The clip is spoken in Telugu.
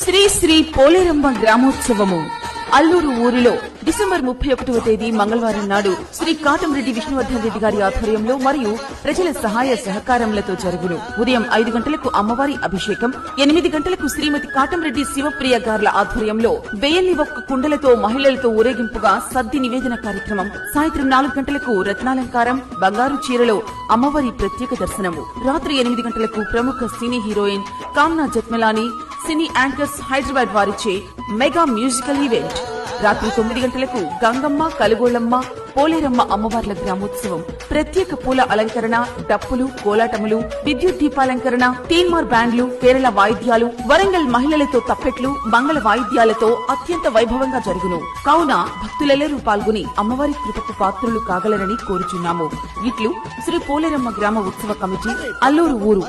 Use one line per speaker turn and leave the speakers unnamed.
శ్రీ శ్రీ పోలేరమ్మ గ్రామోత్సవము అల్లూరు ఊరిలో డిసెంబర్ ముప్పై ఒకటవ తేదీ మంగళవారం నాడు శ్రీ కాటంరెడ్డి విష్ణువర్ధన్ రెడ్డి గారి ఆధ్వర్యంలో మరియు ప్రజల సహాయ సహకారములతో జరుగును. ఉదయం ఐదు గంటలకు అమ్మవారి అభిషేకం ఎనిమిది గంటలకు శ్రీమతి కాటంరెడ్డి శివప్రియ గార్ల ఆధ్వర్యంలో బెయ్యల్ని ఒక్క కుండలతో మహిళలతో ఊరేగింపుగా సద్ది నివేదన కార్యక్రమం సాయంత్రం నాలుగు గంటలకు రత్నాలంకారం బంగారు చీరలో అమ్మవారి ప్రత్యేక దర్శనము రాత్రి ఎనిమిది గంటలకు ప్రముఖ cine heroine Kamna Jethmalani cine anchors Hyderabad వారిచే మెగా మ్యూజికల్ ఈవెంట్. రాత్రి తొమ్మిది గంటలకు గంగమ్మ కలుగోళమ్మ పోలేరమ్మ అమ్మవార్ల గ్రామోత్సవం. ప్రత్యేక పూల అలంకరణ డప్పులు కోలాటములు విద్యుత్ దీపాలంకరణ తీన్మార్ బ్యాండ్లు కేరళ వాయిద్యాలు వరంగల్ మహిళలతో తప్పెట్లు మంగళ వాయిద్యాలతో అత్యంత వైభవంగా జరుగును. కావున భక్తులెల్లరూ పాల్గొని అమ్మవారి కృపకు పాత్రులు కాగలరని కోరుచున్నాము. ఇట్లు శ్రీ పోలేరమ్మ గ్రామ ఉత్సవ కమిటీ అల్లూరు ఊరు.